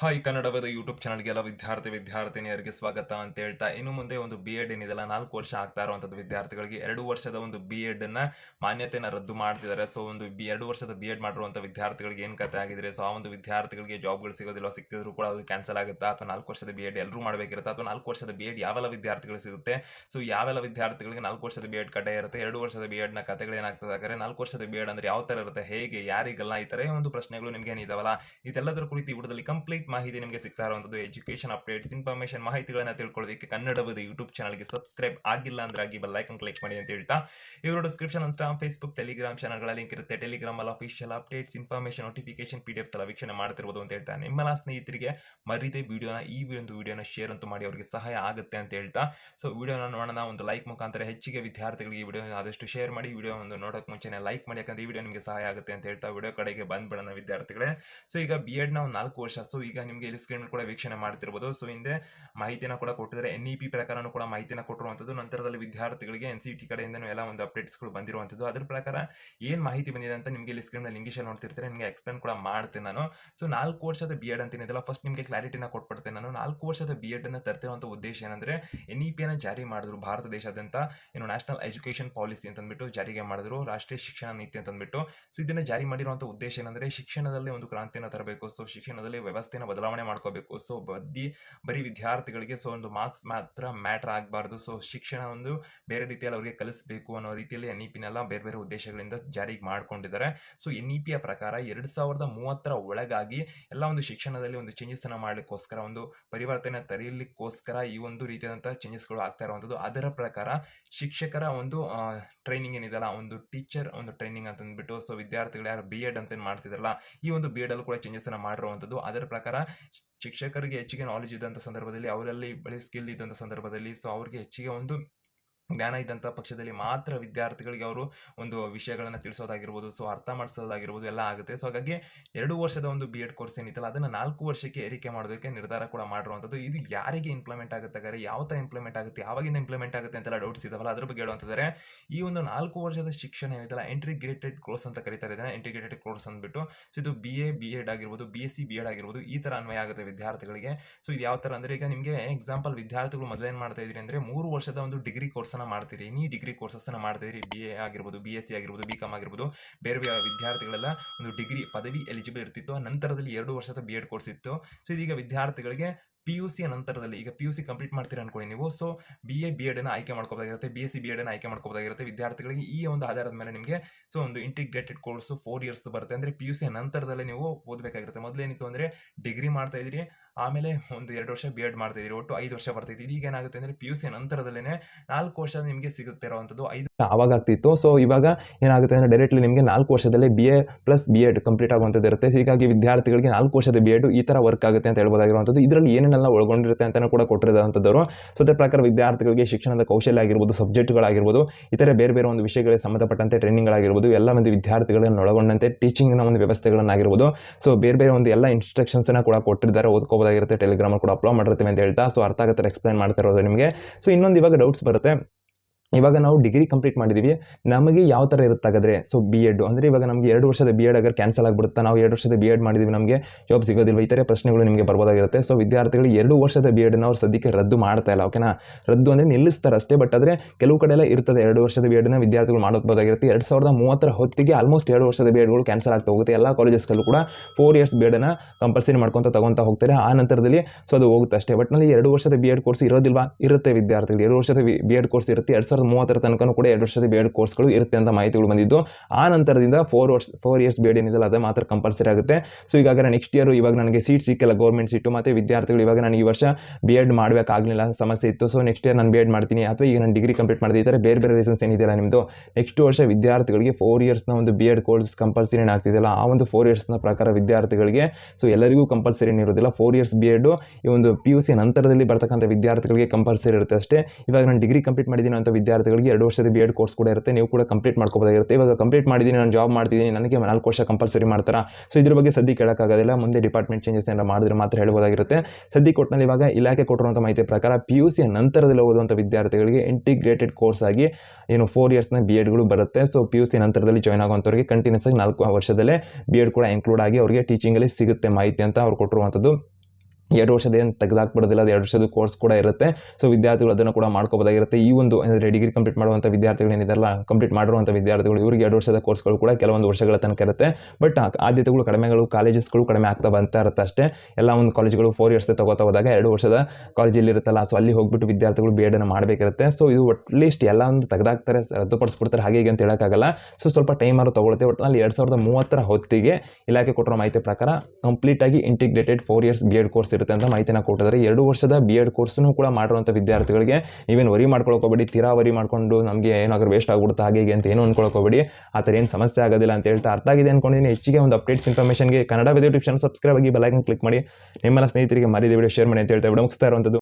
Hi ಕನ್ನಡವಾದ YouTube ಚಾನಲ್ಗೆಲ್ಲ ವಿದ್ಯಾರ್ಥಿ, ವಿದ್ಯಾರ್ಥಿನಿಯರಿಗೆ ಸ್ವಾಗತ ಅಂತ ಹೇಳ್ತಾ, ಇನ್ನು ಮುಂದೆ ಒಂದು ಬಿ ಎಡ್ ಏನಿದೆಲ್ಲ ನಾಲ್ಕು ವರ್ಷ ಆಗ್ತಾ ಇರುವಂಥದ್ದು ವಿದ್ಯಾರ್ಥಿಗಳಿಗೆ ಎರಡು ವರ್ಷದ ಒಂದು ಬಿ ಎಡ್ ಅನ್ನ ಮಾನ್ಯತೆನ ರದ್ದು ಮಾಡ್ತಿದ್ದಾರೆ. ಸೊ ಒಂದು ಬಿ, ಎರಡು ವರ್ಷದ ಬಿ ಎಡ್ ಮಾಡಿರುವಂಥ ವಿದ್ಯಾರ್ಥಿಗಳಿಗೆ ಏನು ಕತೆ ಆಗಿದ್ರೆ ಸೊ ಆ ಒಂದು ವಿದ್ಯಾರ್ಥಿಗಳಿಗೆ ಜಾಬ್ಗಳು ಸಿಗೋದಿಲ್ಲ ಸಿಕ್ಕಿದ್ರು ಕೂಡ ಅದು ಕ್ಯಾನ್ಸಲ್ ಆಗುತ್ತಾ? ಅಥವಾ ನಾಲ್ಕು ವರ್ಷದ ಬಿ ಎಡ್ ಎಲ್ಲರೂ ಮಾಡಬೇಕಿರುತ್ತೆ? ಅಥವಾ ನಾಲ್ಕು ವರ್ಷದ ಬಿ ಎಡ್ ಯಾವೆಲ್ಲ ವಿದ್ಯಾರ್ಥಿಗಳು ಸಿಗುತ್ತೆ? ಸೊ ಯಾವೆಲ್ಲ ವಿದ್ಯಾರ್ಥಿಗಳಿಗೆ ನಾಲ್ಕು ವರ್ಷದ ಬಿ ಎಡ್ ಕಡ್ಡಾಯ ಇರುತ್ತೆ? ಎರಡು ವರ್ಷದ ಬಿ ಎಡ್ನ ಕತೆಗಳು ಏನಾಗ್ತದೆ? ನಾಲ್ಕು ವರ್ಷದ ಬಿ ಎಡ್ ಅಂದ್ರೆ ಯಾವ ಥರ ಇರುತ್ತೆ? ಹೇಗೆ? ಯಾರಿಗೆಲ್ಲ ಈ ಥರ ಒಂದು ಪ್ರಶ್ನೆಗಳು ನಿಮ್ಗೆ ಏನಿದಾವಲ್ಲ, ಇದೆಲ್ಲದರ ಕುರಿತು ಈ ಕಂಪ್ಲೀಟ್ ಮಾಹಿತಿ ನಿಮಗೆ ಸಿಗ್ತಾ ಇರುವಂಥದ್ದು ಎಜುಕೇಶನ್ ಅಪ್ಡೇಟ್ಸ್ ಇನ್ಫಾರ್ಮೇಷನ್ ಮಾಹಿತಿಗಳನ್ನ ತಿಳ್ಕೊಳ್ಳೋದಕ್ಕೆ ಬದ ಯೂಟ್ಯೂಬ್ ಚಾನಲ್ಗೆ ಸಬ್ಸ್ಕ್ರೈಬ್ ಆಗಿಲ್ಲ ಅಂದ್ರೆ ಆಗಿ ಬೆಲ್ ಐಕನ್ ಕ್ಲಿಕ್ ಮಾಡಿ ಅಂತ ಹೇಳ್ತಾ, ಇವರು ಡಿಸ್ಕ್ರಿಪ್ಷನ್ ಇನ್ಸ್ಟಾಗ್ರಾಮ್ ಫೇಸ್ಬುಕ್ ಟೆಲಿಗ್ರಾಮ್ ಚಾನಲ್ಗಳ ಲಿಂಕ್ ಇರುತ್ತೆ. ಟೆಲಿಗ್ರಾಮ್ ಅಲ್ಲಿ official updates information notification P D ಎಲ್ಲ ವೀಕ್ಷಣೆ ಮಾಡ್ತಿರ್ಬೋದು ಅಂತ ಹೇಳ್ತಾ ನಿಮ್ಮೆಲ್ಲ ಸ್ನೇಹಿತರಿಗೆ ಮರಿದೇ ವಿಡಿಯೋನ ಈ ಒಂದು ವಿಡಿಯೋನ ಶೇರ್ ಅಂತೂ ಮಾಡಿ ಅವರಿಗೆ ಸಹಾಯ ಆಗುತ್ತೆ ಅಂತ ಹೇಳ್ತಾ. ಸೊ ವಿಡಿಯೋನ ನೋಡೋಣ, ಒಂದು ಲೈಕ್ ಮುಖಾಂತರ ಹೆಚ್ಚಿಗೆ ವಿದ್ಯಾರ್ಥಿಗಳಿಗೆ ಈ ವಿಡಿಯೋ ಆದಷ್ಟು ಶೇರ್ ಮಾಡಿ ವಿಡಿಯೋ ಒಂದು ನೋಡೋಕೆ ಮುಂಚೆನೆ ಲೈಕ್ ಮಾಡಿ, ಯಾಕಂದ್ರೆ ಈ ವಿಡಿಯೋ ನಿಮಗೆ ಸಹಾಯ ಆಗುತ್ತೆ ಅಂತ ಹೇಳ್ತಾ ವಿಡಿಯೋ ಕಡೆಗೆ ಬಂದ್ಬಿಡೋಣ ವಿದ್ಯಾರ್ಥಿಗಳೇ. ಸೊ ಈಗ ಬಿ ಎಡ್ನ ಒಂದು ನಾಲ್ಕು ವರ್ಷ ಸೊ ಈಗ ನಿಮಗೆ ಇಲ್ಲಿ ಸ್ಕ್ರೀನ್ ಕೂಡ ವೀಕ್ಷಣೆ ಮಾಡ್ತಿರ್ಬೋದು. ಸೊ ಹಿಂದೆ ಮಾಹಿತಿನ ಕೂಡ ಕೊಟ್ಟಿದ್ದಾರೆ. ಎನ್ ಇ ಪಿ ಪ್ರಕಾರನೂ ಕೂಡ ಮಾಹಿತಿನ ಕೊಟ್ಟಿರುವಂಥದ್ದು. ನಂತರದಲ್ಲಿ ವಿದ್ಯಾರ್ಥಿಗಳಿಗೆ ಎನ್ ಸಿ ಟಿ ಕಡೆಯಿಂದನೂ ಎಲ್ಲ ಒಂದು ಅಪ್ಡೇಟ್ಸ್ಗಳು ಬಂದಿರುವಂಥದ್ದು. ಅದ್ರ ಪ್ರಕಾರ ಏನು ಮಾಹಿತಿ ಬಂದಿದೆ ಅಂತ ನಿಮಗೆ ಇಲ್ಲಿ ಸ್ಕ್ರೀನ್ ಇಂಗ್ಲೀಷಲ್ಲಿ ನೋಡ್ತಿರ್ತಾರೆ ನಿಮಗೆ ಎಕ್ಸ್ಪ್ಲೇನ್ ಕೂಡ ಮಾಡ್ತೀನಿ ನಾನು. ಸೊ ನಾಲ್ಕು ವರ್ಷದ ಬಿ ಎಡ್ ಅಂತೀನಿದೆಲ್ಲ ಫಸ್ಟ್ ನಿಮಗೆ ಕ್ಲಾರಿಟಿನ ಕೊಟ್ಬಿಡ್ತೇನೆ ನಾನು. ನಾಲ್ಕು ವರ್ಷದ ಬಿ ಎಡ್ ಅನ್ನು ತರ್ತಿರುವಂಥ ಉದ್ದೇಶ ಏನಂದ್ರೆ ಎನ್ ಇ ಪಿಯನ್ನು ಜಾರಿ ಮಾಡಿದ್ರು ಭಾರತ ದೇಶಾದ್ಯಂತ. ಏನು ನ್ಯಾಷನಲ್ ಎಜುಕೇಷನ್ ಪಾಲಿಸಿ ಅಂತಂದ್ಬಿಟ್ಟು ಜಾರಿಗೆ ಮಾಡಿದ್ರು. ರಾಷ್ಟ್ರೀಯ ಶಿಕ್ಷಣ ನೀತಿ ಅಂತಂದ್ಬಿಟ್ಟು ಸೊ ಇದನ್ನು ಜಾರಿ ಮಾಡಿರುವಂಥ ಉದ್ದೇಶ ಏನಂದ್ರೆ, ಶಿಕ್ಷಣದಲ್ಲಿ ಒಂದು ಕ್ರಾಂತಿಯನ್ನು ತರಬೇಕು. ಸೊ ಶಿಕ್ಷಣದಲ್ಲಿ ವ್ಯವಸ್ಥೆನ ಬದಲಾವಣೆ ಮಾಡ್ಕೋಬೇಕು. ಸೊ ಬದ್ದಿ ಬರೀ ವಿದ್ಯಾರ್ಥಿಗಳಿಗೆ ಸೊ ಒಂದು ಮಾರ್ಕ್ಸ್ ಮಾತ್ರ ಮ್ಯಾಟರ್ ಆಗಬಾರ್ದು. ಸೊ ಶಿಕ್ಷಣ ಒಂದು ಬೇರೆ ರೀತಿಯಲ್ಲಿ ಅವರಿಗೆ ಕಲಿಸಬೇಕು ಅನ್ನೋ ರೀತಿಯಲ್ಲಿ ಎನ್ ಇ ಪಿನೆಲ್ಲ ಬೇರೆ ಬೇರೆ ಉದ್ದೇಶಗಳಿಂದ ಜಾರಿಗೆ ಮಾಡ್ಕೊಂಡಿದ್ದಾರೆ. ಸೊ ಎನ್ ಇ ಪಿಯ ಪ್ರಕಾರ ಎರಡು ಸಾವಿರದ ಮೂವತ್ತರ ಒಳಗಾಗಿ ಎಲ್ಲ ಒಂದು ಶಿಕ್ಷಣದಲ್ಲಿ ಒಂದು ಚೇಂಜಸ್ ಅನ್ನ ಮಾಡ್ಲಿಕ್ಕೋಸ್ಕರ, ಒಂದು ಪರಿವರ್ತನೆ ತರೀಲಿಕ್ಕೋಸ್ಕರ ಈ ಒಂದು ರೀತಿಯಾದಂತಹ ಚೇಂಜಸ್ಗಳು ಆಗ್ತಾ ಇರುವಂಥದ್ದು ಅದರ ಪ್ರಕಾರ ಶಿಕ್ಷಕರ ಒಂದು ಟ್ರೈನಿಂಗ್ ಏನಿದೆಲ್ಲ ಒಂದು ಟೀಚರ್ ಒಂದು ಟ್ರೈನಿಂಗ್ ಅಂತ ಅಂದ್ಬಿಟ್ಟು ಸೊ ವಿದ್ಯಾರ್ಥಿಗಳು ಯಾರು ಬಿ ಎಡ್ ಅಂತ ಏನ್ ಮಾಡ್ತಿದ್ರಲ್ಲ, ಈ ಒಂದು ಬಿ ಎಡ್ ಅಲ್ಲೂ ಕೂಡ ಚೇಂಜಸ್ ಅನ್ನ ಮಾಡಿರುವಂಥದ್ದು ಅದರ ಪ್ರಕಾರ ಶಿಕ್ಷಕರಿಗೆ ಹೆಚ್ಚಿಗೆ ನಾಲೆಜ್ ಇದ್ದಂಥ ಸಂದರ್ಭದಲ್ಲಿ ಅವರಲ್ಲಿ ಬಳಿ ಸ್ಕಿಲ್ ಇದ್ದಂಥ ಸಂದರ್ಭದಲ್ಲಿ ಸೊ ಅವ್ರಿಗೆ ಹೆಚ್ಚಿಗೆ ಒಂದು ಜ್ಞಾನ ಇದ್ದಂಥ ಪಕ್ಷದಲ್ಲಿ ಮಾತ್ರ ವಿದ್ಯಾರ್ಥಿಗಳಿಗೆ ಅವರು ಒಂದು ವಿಷಯಗಳನ್ನು ತಿಳಿಸೋದಾಗಿರ್ಬೋದು, ಸೊ ಅರ್ಥ ಮಾಡಿಸೋದಾಗಿರ್ಬೋದು ಎಲ್ಲ ಆಗುತ್ತೆ. ಸೊ ಹಾಗಾಗಿ ಎರಡು ವರ್ಷದ ಒಂದು ಬಿ ಎಡ್ ಕೋರ್ಸ್ ಏನಿತ್ತಲ್ಲ, ಅದನ್ನು ನಾಲ್ಕು ವರ್ಷಕ್ಕೆ ಏರಿಕೆ ಮಾಡೋದಕ್ಕೆ ನಿರ್ಧಾರ ಕೂಡ ಮಾಡಿರುವಂಥದ್ದು. ಇದು ಯಾರಿಗೆ ಇಂಪ್ಲಿಮೆಂಟ್ ಆಗುತ್ತೆ ಯಾವ ಥರ ಇಂಪ್ಲಿಮೆಂಟ್ ಆಗುತ್ತೆ, ಯಾವಾಗಿಂದ ಇಂಪ್ಲಿಮೆಂಟ್ ಆಗುತ್ತೆ ಅಂತೆಲ್ಲ ಡೌಟ್ಸ್ ಇದಾವಲ್ಲ, ಅದ್ರ ಬಗ್ಗೆ ಹೇಳುವಂತಿದ್ದಾರೆ ಈ ಒಂದು ನಾಲ್ಕು ವರ್ಷದ ಶಿಕ್ಷಣ ಏನಿದೆಲ್ಲ ಇಂಟಿಗ್ರೇಟೆಡ್ ಕೋರ್ಸ್ ಅಂತ ಕರೀತಾರೆ ಇದನ್ನು ಇಂಟಿಗ್ರೇಟೆಡ್ ಕೋರ್ಸ್ ಅಂದ್ಬಿಟ್ಟು. ಸೊ ಇದು ಬಿ ಎ ಬಿ ಎಡ್ ಆಗಿರ್ಬೋದು B S C B Ed ಆಗಿರ್ಬೋದು, ಈ ಥರ ಅನ್ವಯ ಆಗುತ್ತೆ ವಿದ್ಯಾರ್ಥಿಗಳಿಗೆ. ಸೊ ಇದು ಯಾವ ಥರ ಅಂದರೆ, ಈಗ ನಿಮಗೆ ಎಕ್ಸಾಂಪಲ್ ವಿದ್ಯಾರ್ಥಿಗಳು ಮೊದಲೇನು ಮಾಡ್ತಾ ಇದ್ರಿ ಅಂದರೆ, ಮೂರು ವರ್ಷದ ಒಂದು ಡಿಗ್ರಿ ಕೋರ್ಸನ್ನು ಮಾಡ್ತೀರಿ, ನೀ ಡಿಗ್ರಿ ಕೋರ್ಸಸ್ಸನ್ನು ಮಾಡ್ತಾ ಇದ್ರಿ ಬಿ ಎ ಆಗಿರ್ಬೋದು ಬಿ ಎಸ್ ಸಿ ಆಗಿರ್ಬೋದು ಬಿ ಕಾಮ್ ಆಗಿರ್ಬೋದು, ಬೇರೆ ಬೇರೆ ವಿದ್ಯಾರ್ಥಿಗಳೆಲ್ಲ ಒಂದು ಡಿಗ್ರಿ ಪದವಿ ಎಲಿಜಿಬಲ್ ಇರ್ತಿತ್ತು ಆ ನಂತರದಲ್ಲಿ ಎರಡು ವರ್ಷದ ಬಿ ಎಡ್ ಕೋರ್ಸ್ ಇತ್ತು. ಸೊ ಇದೀಗ ವಿದ್ಯಾರ್ಥಿಗಳಿಗೆ ಪಿ ಯು ಸಿ ನಂತರದಲ್ಲಿ, ಈಗ ಪಿ ಯು ಸಿ ಕಂಪ್ಲೀಟ್ ಮಾಡ್ತೀರಾ ಅನ್ಕೊಳ್ಳಿ ನೀವು. So B A B Ed ಅನ್ನು ಆಯ್ಕೆ ಮಾಡ್ಕೋಬೋದಾಗಿರುತ್ತೆ B S C B Ed ಅನ್ನು ಆಯ್ಕೆ ಮಾಡ್ಕೋಬೋದಾಗಿರುತ್ತೆ ವಿದ್ಯಾರ್ಥಿಗಳಿಗೆ ಈ ಒಂದು ಆಧಾರದ ಮೇಲೆ ನಿಮಗೆ ಸೊ ಒಂದು ಇಂಟಿಗ್ರೇಟೆಡ್ ಕೋರ್ಸ್ ಫೋರ್ ಇಯರ್ಸ್ ಬರುತ್ತೆ. ಅಂದರೆ ಪಿ ಯು ಸಿ ನಂತರದಲ್ಲಿ ನೀವು ಓದಬೇಕಾಗಿರುತ್ತೆ. ಮೊದಲೇನಿತ್ತು ಅಂದರೆ ಡಿಗ್ರಿ ಮಾಡ್ತಾ ಇದ್ರಿ ಆಮೇಲೆ ಒಂದು ಎರಡು ವರ್ಷ ಬಿ ಎಡ್ ಮಾಡ್ತಿದ್ದೀರಿ ಒಟ್ಟು ಐದು ವರ್ಷ ಬರ್ತಾ ಇದ್ರಿ ಈಗ ಏನಾಗುತ್ತೆ ಅಂದ್ರೆ ಪಿ ಯು ಸಿ ನಂತರದಲ್ಲೇ ನಾಲ್ಕು ವರ್ಷ ನಿಮಗೆ ಸಿಗುತ್ತೆ ಇರುವಂಥದ್ದು ಐದು ಆವಾಗ ಆಗ್ತಿತ್ತು. ಸೊ ಇವಾಗ ಏನಾಗುತ್ತೆ ಅಂದರೆ ಡೈರೆಕ್ಟ್ಲಿ ನಿಮಗೆ ನಾಲ್ಕು ವರ್ಷದಲ್ಲಿ B A plus B Ed complete ಆಗುವಂಥದ್ದು ಇರುತ್ತೆ. ಹೀಗಾಗಿ ವಿದ್ಯಾರ್ಥಿಗಳಿಗೆ ನಾಲ್ಕು ವರ್ಷದ ಬಿ ಎಡ್ ಈ ಥರ ವರ್ಕ್ ಆಗುತ್ತೆ ಅಂತ ಹೇಳ್ಬೋದಾಗಿರುವಂಥದ್ದು. ಇದರಲ್ಲಿ ಏನೇನೆಲ್ಲ ಒಳಗೊಂಡಿರುತ್ತೆ ಅಂತ ಕೂಡ ಕೊಟ್ಟಿರೋದಂಥದ್ದು ಸೊ ಅದರ ಪ್ರಕಾರ ವಿದ್ಯಾರ್ಥಿಗಳಿಗೆ ಶಿಕ್ಷಣದ ಕೌಶಲ್ಯ ಆಗಿರ್ಬೋದು ಸಬ್ಜೆಕ್ಟ್ಗಳಾಗಿರ್ಬೋದು ಇತರ ಬೇರೆ ಬೇರೆ ಒಂದು ವಿಷಯಗಳಿಗೆ ಸಂಬಂಧಪಟ್ಟಂತೆ ಟ್ರೈನಿಂಗ್ಗಳಾಗಿರ್ಬೋದು ಎಲ್ಲ ಮಂದಿ ವಿದ್ಯಾರ್ಥಿಗಳನ್ನು ಒಳಗೊಂಡಂತೆ ಟೀಚಿಂಗ್ನ ಒಂದು ವ್ಯವಸ್ಥೆಗಳನ್ನಾಗಿರ್ಬೋದು. ಸೊ ಬೇರೆ ಬೇರೆ ಒಂದು ಎಲ್ಲ ಇನ್ಸ್ಟ್ರಕ್ಷನ್ಸನ್ನು ಕೂಡ ಕೊಟ್ಟಿದ್ದಾರೆ ಓದ್ಕೋಬೋದಾಗಿರುತ್ತೆ ಟೆಲಿಗ್ರಾಮಲ್ಲಿ ಕೂಡ ಅಪ್ಲೋಡ್ ಮಾಡಿರ್ತೀವಿ ಅಂತ ಹೇಳ್ತಾ ಸೊ ಅರ್ಥ ಆಗುತ್ತೆ ಎಕ್ಸ್ಪ್ಲೈನ್ ಮಾಡ್ತಾ ಇರೋದು ನಿಮಗೆ. ಸೊ ಇನ್ನೊಂದು ಇವಾಗ ಡೌಟ್ಸ್ ಬರುತ್ತೆ. ಇವಾಗ ನಾವು ಡಿಗ್ರಿ ಕಂಪ್ಲೀಟ್ ಮಾಡಿದ್ದೀವಿ ನಮಗೆ ಯಾವ ಥರ ಇರುತ್ತಾಗಾದ್ರೆ ಸೊ ಬಿ ಎಡ್ ಅಂದರೆ ಇವಾಗ ನಮಗೆ ಎರಡು ವರ್ಷದ ಬಿ ಎಡ್ ಕ್ಯಾನ್ಸಲ್ ಆಗಿಬಿಡುತ್ತಾ? ನಾವು ಎರಡು ವರ್ಷದ ಬಿ ಎಡ್ ಮಾಡಿದ್ದೀವಿ ನಮಗೆ ಜಾಬ್ ಸಿಗೋದಿಲ್ಲ ಈ ಥರ ಪ್ರಶ್ನೆಗಳು ನಿಮಗೆ ಬರ್ಬೋದಾಗಿರುತ್ತೆ. ಸೊ ವಿದ್ಯಾರ್ಥಿಗಳು ಎರಡು ವರ್ಷದ ಬಿ ಎಡ್ನ ಅವ್ರು ಸದ್ಯಕ್ಕೆ ರದ್ದು ಮಾಡ್ತಾ ಇಲ್ಲ ಓಕೆನಾ ರದ್ದು ಅಂದರೆ ನಿಲ್ಲಿಸ್ತಾರೆ ಅಷ್ಟೇ ಬಟ್ ಆದರೆ ಕೆಲವು ಕಡೆ ಎಲ್ಲ ಇರ್ತದೆ. ಎರಡು ವರ್ಷದ ಬಿ ಎಡ್ನ ವಿದ್ಯಾರ್ಥಿಗಳು ಮಾಡೋಬೋದಾಗಿರುತ್ತೆ. ಎರಡು ಸಾವಿರದ ಮೂವತ್ತರ ಹೊತ್ತಿಗೆ ಆಲ್ಮೋಸ್ಟ್ ಎರಡು ವರ್ಷದ ಬಿ ಎಡ್ಗಳು ಕ್ಯಾನ್ಸಲ್ ಆಗ್ತಾ ಹೋಗುತ್ತೆ. ಎಲ್ಲ ಕಾಲೇಜಸ್ಗಳು ಕೂಡ ಫೋರ್ ಇಯರ್ಸ್ ಬಿ ಎಡನ್ನು ಕಂಪಲ್ಸರಿ ಮಾಡ್ಕೊತ ತಗೊತಾ ಹೋಗ್ತಾರೆ. ಆ ನಂತರದಲ್ಲಿ ಸೊ ಅದು ಹೋಗುತ್ತೆ ಅಷ್ಟೇ. ಬಟ್ನಲ್ಲಿ ಎರಡು ವರ್ಷದ ಬಿ ಎಡ್ ಕೋರ್ಸ್ ಇರೋದಿಲ್ವಾ? ಇರುತ್ತೆ ವಿದ್ಯಾರ್ಥಿಗಳು. ಎರಡು ವರ್ಷದ ಬಿ ಎಡ್ ಕೋರ್ಸ್ ಇರುತ್ತೆ. ಎರಡು ಮೂವತ್ತರ ತನಕ ಕೂಡ ಎರಡು ವರ್ಷದ ಬಿ ಎಡ್ ಕೋರ್ಸ್ಗಳು ಇರುತ್ತೆ ಅಂತ ಮಾಹಿತಿಗಳು ಬಂದಿದ್ದು. ಆ ನಂತರದಿಂದ ಫೋರ್ ವರ್ಷ ಫೋರ್ ಇಯರ್ಸ್ ಬಿ ಎಡ್ ಏನಿದೆಲ್ಲ ಅದು ಮಾತ್ರ ಕಂಪಲ್ಸರಿ ಆಗುತ್ತೆ. ಸೊ ಈಗಾಗಲೇ ನೆಕ್ಸ್ಟ್ ಇಯರ್ ಇವಾಗ ನನಗೆ ಸೀಟ್ ಸಿಕ್ಕಿಲ್ಲ ಗೌರ್ಮೆಂಟ್ ಸೀಟು ಮತ್ತು ವಿದ್ಯಾರ್ಥಿಗಳು ಇವಾಗ ನನಗೆ ಈ ವರ್ಷ ಬಿ ಎಡ್ ಮಾಡಬೇಕಾಗಲಿಲ್ಲ, ಸಮಸ್ಯೆ ಇತ್ತು. ಸೊ ನೆಕ್ಸ್ಟ್ ಇಯರ್ ನಾನು ಬಿ ಎಡ್ ಮಾಡ್ತೀನಿ, ಅಥವಾ ಈಗ ನಾನು ಡಿಗ್ರಿ ಕಂಪ್ಲೀಟ್ ಮಾಡಿದೆ, ಈ ಥರ ಬೇರೆ ಬೇರೆ ರೀಸನ್ಸ್ ಏನಿದೆಯಲ್ಲ ನಿಮ್ಮದು ನೆಕ್ಸ್ಟ್ ವರ್ಷ ವಿದ್ಯಾರ್ಥಿಗಳಿಗೆ ಫೋರ್ ಇಯರ್ಸ್ನ ಒಂದು ಬಿ ಎಡ್ ಕೋರ್ಸ್ ಕಂಪಲ್ಸರಿ ಆಗ್ತಿದೆಯಲ್ಲ ಆ ಒಂದು ಫೋರ್ ಇಯರ್ಸ್ನ ಪ್ರಕಾರ ವಿದ್ಯಾರ್ಥಿಗಳಿಗೆ ಸೊ ಎಲ್ಲರಿಗೂ ಕಂಪಲ್ಸರಿ ಇರೋದಿಲ್ಲ ಫೋರ್ ಇಯರ್ಸ್ ಬಿ ಎಡ್ ಈ ಒಂದು ಪಿ ಯು ಸಿ ನಂತರದಲ್ಲಿ ಬರ್ತಕ್ಕಂಥ ವಿದ್ಯಾರ್ಥಿಗಳಿಗೆ ಕಂಪಲ್ಸರಿ ಇರುತ್ತೆ ಅಷ್ಟೇ. ಇವಾಗ ನಾನು ಡಿಗ್ರಿ ಕಂಪ್ಲೀಟ್ ಮಾಡಿದ್ದೀನಿ ಅಂತ ವಿದ್ಯಾರ್ಥಿಗಳಿಗೆ ಎರಡು ವರ್ಷದ ಬಿ ಎಡ್ ಕೋರ್ಸ್ ಕೂಡ ಇರುತ್ತೆ. ನೀವು ಕೂಡ ಕಂಪ್ಲೀಟ್ ಮಾಡ್ಕೋಬೋದಾಗಿರುತ್ತೆ. ಇವಾಗ ಕಂಪ್ಲೀಟ್ ಮಾಡಿದ್ದೀನಿ ನಾನು ಜಾಬ್ ಮಾಡ್ತಿದ್ದೀನಿ ನನಗೆ ನಾಲ್ಕು ವರ್ಷ ಕಂಪಲ್ಸರಿ ಮಾಡ್ತಾರಾ? ಸೊ ಇದ್ರ ಬಗ್ಗೆ ಸದ್ಯಕ್ಕೆ ಹೇಳೋಕ್ಕಾಗೋದಿಲ್ಲ ಮುಂದೆ ಡಿಪಾರ್ಟ್ಮೆಂಟ್ ಚೇಂಜಸ್ ಏನಾರ ಮಾಡಿದ್ರೆ ಮಾತ್ರ ಹೇಳ್ಬೋದಾಗಿರುತ್ತೆ. ಸದ್ಯ ಕೊಟ್ಟನಲ್ಲಿ ಇವಾಗ ಇಲಾಖೆ ಕೊಟ್ಟಿರುವಂಥ ಮಾಹಿತಿ ಪ್ರಕಾರ ಪಿ ಯು ಸಿಯ ನಂತರದಲ್ಲಿ ಓದುವಂಥ ವಿದ್ಯಾರ್ಥಿಗಳಿಗೆ ಇಂಟಿಗ್ರೇಟೆಡ್ ಕೋರ್ಸ್ ಆಗಿ ಏನು ಫೋರ್ ಇಯರ್ಸ್ನ ಬಿ ಎಡ್ಗಳು ಬರುತ್ತೆ. ಸೊ ಪಿ ಯು ಸಿ ನಂತರದಲ್ಲಿ ಜಾಯ್ನ್ ಆಗುವಂಥವ್ರಿಗೆ ಕಂಟಿನ್ಯೂಸ್ ಆಗಿ ನಾಲ್ಕು ವರ್ಷದಲ್ಲೇ ಬಿ ಎಡ್ ಕೂಡ ಇನ್ಕ್ಲೂಡ್ ಆಗಿ ಅವರಿಗೆ ಟೀಚಿಂಗಲ್ಲಿ ಸಿಗುತ್ತೆ ಮಾಹಿತಿ ಅಂತ ಅವ್ರು ಕೊಟ್ಟಿರುವಂಥದ್ದು. ಎರಡು ವರ್ಷದ ಏನು ತೆಗೆದಾಕ್ಬಿಡೋದಿಲ್ಲ, ಅದು ಎರಡು ವರ್ಷದ ಕೋರ್ಸ್ ಕೂಡ ಇರುತ್ತೆ. ಸೊ ವಿದ್ಯಾರ್ಥಿಗಳು ಅದನ್ನು ಕೂಡ ಮಾಡ್ಕೋಬೋದಾಗಿರುತ್ತೆ. ಈ ಒಂದು, ಅಂದರೆ ಡಿಗ್ರಿ ಕಂಪ್ಲೀಟ್ ಮಾಡುವಂಥ ವಿದ್ಯಾರ್ಥಿಗಳು ಏನಿದೆಲ್ಲ ಕಂಪ್ಲೀಟ್ ಮಾಡಿರುವಂಥ ವಿದ್ಯಾರ್ಥಿಗಳು, ಇವರಿಗೆ ಎರಡು ವರ್ಷದ ಕೋರ್ಸ್ಗಳು ಕೂಡ ಕೆಲವೊಂದು ವರ್ಷಗಳ ತನಕ ಇರುತ್ತೆ. ಬಟ್ ಆದ್ಯತೆಗಳು ಕಡಿಮೆಗಳು ಕಾಲೇಜಸ್ಗಳು ಕಡಿಮೆ ಆಗ್ತಾ ಬಂತಾ ಇರುತ್ತೆ ಅಷ್ಟೇ. ಎಲ್ಲ ಒಂದು ಕಾಲೇಜ್ಗಳು ಫೋರ್ ಇಯರ್ಸ್ ತಗೋತಾ ಹೋದಾಗ ಎರಡು ವರ್ಷದ ಕಾಲೇಜಲ್ಲಿ ಇರುತ್ತಲ್ಲ ಸೊ ಅಲ್ಲಿ ಹೋಗ್ಬಿಟ್ಟು ವಿದ್ಯಾರ್ಥಿಗಳು ಬಿ ಎಡನ್ನು ಮಾಡಬೇಕಿರುತ್ತೆ. ಸೊ ಇದು ಅಟ್ಲೀಸ್ಟ್ ಎಲ್ಲ ಒಂದು ತೆಗೆದಾಕ್ತಾರೆ, ರದ್ದುಪಡಿಸ್ಬಿಡ್ತಾರೆ, ಹಾಗೆ ಹೀಗೆ ಅಂತ ಹೇಳೋಕ್ಕಾಗಲ್ಲ. ಸೊ ಸ್ವಲ್ಪ ಟೈಮ್ ಆರು ತೊಗೊಳುತ್ತೆ ಒಟ್ಟಿನಲ್ಲಿ ಎರಡು ಸಾವಿರದ ಮೂವತ್ತರ ಹೊತ್ತಿಗೆ ಇಲಾಖೆ ಕೊಟ್ಟಿರೋ ಮಾಹಿತಿ ಪ್ರಕಾರ ಕಂಪ್ಲೀಟಾಗಿ integrated four years B course ಇರುತ್ತೆ ಅಂತ ಮಾಹಿತಿನ ಕೊಟ್ಟಿದ್ದಾರೆ. ಎರಡು ವರ್ಷದ ಬಿ ಎಡ್ ಕೋರ್ಸ್ನು ಕೂಡ ಮಾಡಿರುವಂಥ ವಿದ್ಯಾರ್ಥಿಗಳಿಗೆ ನೀವೇನು ವರಿ ಮಾಡ್ಕೊಳ್ಕೋಬೇಡಿ ತೀರಾ ವರಿ ಮಾಡ್ಕೊಂಡು ನಮಗೆ ಏನಾದರೂ ವೇಸ್ಟ್ ಆಗ್ಬಿಡುತ್ತೆ ಹಾಗೆ ಹೀಗೆ ಅಂತ ಏನು ಅಂದ್ಕೊಳ್ಕೋಬೇಡಿ ಆ ಥರ ಏನು ಸಮಸ್ಯೆ ಆಗೋದಿಲ್ಲ ಅಂತ ಹೇಳ್ತಾ ಅರ್ಥ ಆಗಿದೆ ಅಂದ್ಕೊಂಡಿದ್ದೀನಿ ಹೆಚ್ಚಿಗೆ ಒಂದು ಅಪ್ಡೇಟ್ಸ್ ಇನ್ಫಾರ್ಮೇಷನ್ಗೆ ಕನ್ನಡ ವಿಡಿಯೋ ಚಾನಲ್ ಸಬ್ಸ್ಕ್ರೈಬ್ ಆಗಿ ಬೆಲೈಕನ್ ಕ್ಲಿಕ್ ಮಾಡಿ. ನಿಮ್ಮೆಲ್ಲ ಸ್ನೇಹಿತರಿಗೆ ಮರಿದ ವಿಡಿಯೋ ಶೇರ್ ಮಾಡಿ ಅಂತ ಹೇಳ್ತಾ ವಿಡಿಯೋ ಮುಗಿಸ್ತಾ ಇರುವಂಥದ್ದು